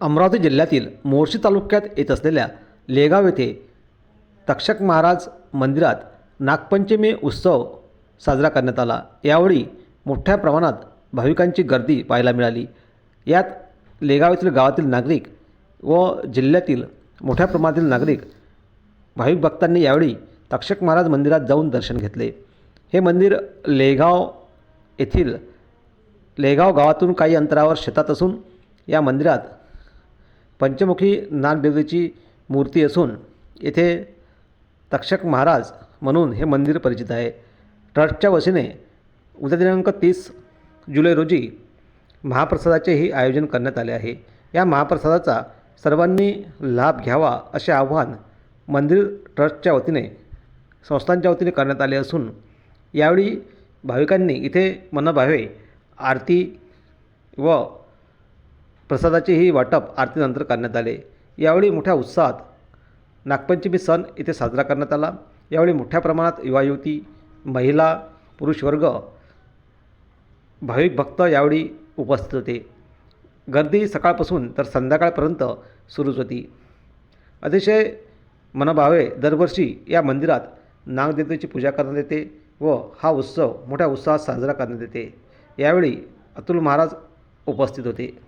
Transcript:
अमरावती जिल्ह्यातील मोर्शी तालुक्यात येत असलेल्या लेगाव येथे तक्षक महाराज मंदिरात नागपंचमी उत्सव साजरा करण्यात आला. यावेळी मोठ्या प्रमाणात भाविकांची गर्दी पाहायला मिळाली. यात लेगाव येथील गावातील नागरिक व जिल्ह्यातील मोठ्या प्रमाणातील नागरिक भाविक भक्तांनी यावेळी तक्षक महाराज मंदिरात जाऊन दर्शन घेतले. हे मंदिर लेगाव येथील लेगाव गावातून काही अंतरावर शेतात असून या मंदिरात पंचमुखी नागदेवतेची मूर्ती असून येथे तक्षक महाराज म्हणून हे मंदिर परिचित आहे. ट्रस्टच्या वतीने उद्या दिनांक तीस जुलै रोजी महाप्रसादाचेही आयोजन करण्यात आले आहे. या महाप्रसादाचा सर्वांनी लाभ घ्यावा असे आवाहन मंदिर ट्रस्टच्या वतीने संस्थांच्या वतीने करण्यात आले असून यावेळी भाविकांनी इथे मनभावे आरती व प्रसादाचेही वाटप आरतीनंतर करण्यात आले. यावेळी मोठ्या उत्साहात नागपंचमी सण इथे साजरा करण्यात आला. यावेळी मोठ्या प्रमाणात युवा युवती महिला पुरुष वर्ग भाविक भक्त यावेळी उपस्थित होते. गर्दी सकाळपासून तर संध्याकाळपर्यंत सुरूच होती. अतिशय मनभावे दरवर्षी या मंदिरात नागदेवतेची पूजा करण्यात येते व हा उत्सव मोठ्या उत्साहात साजरा करण्यात येते. यावेळी अतुल महाराज उपस्थित होते.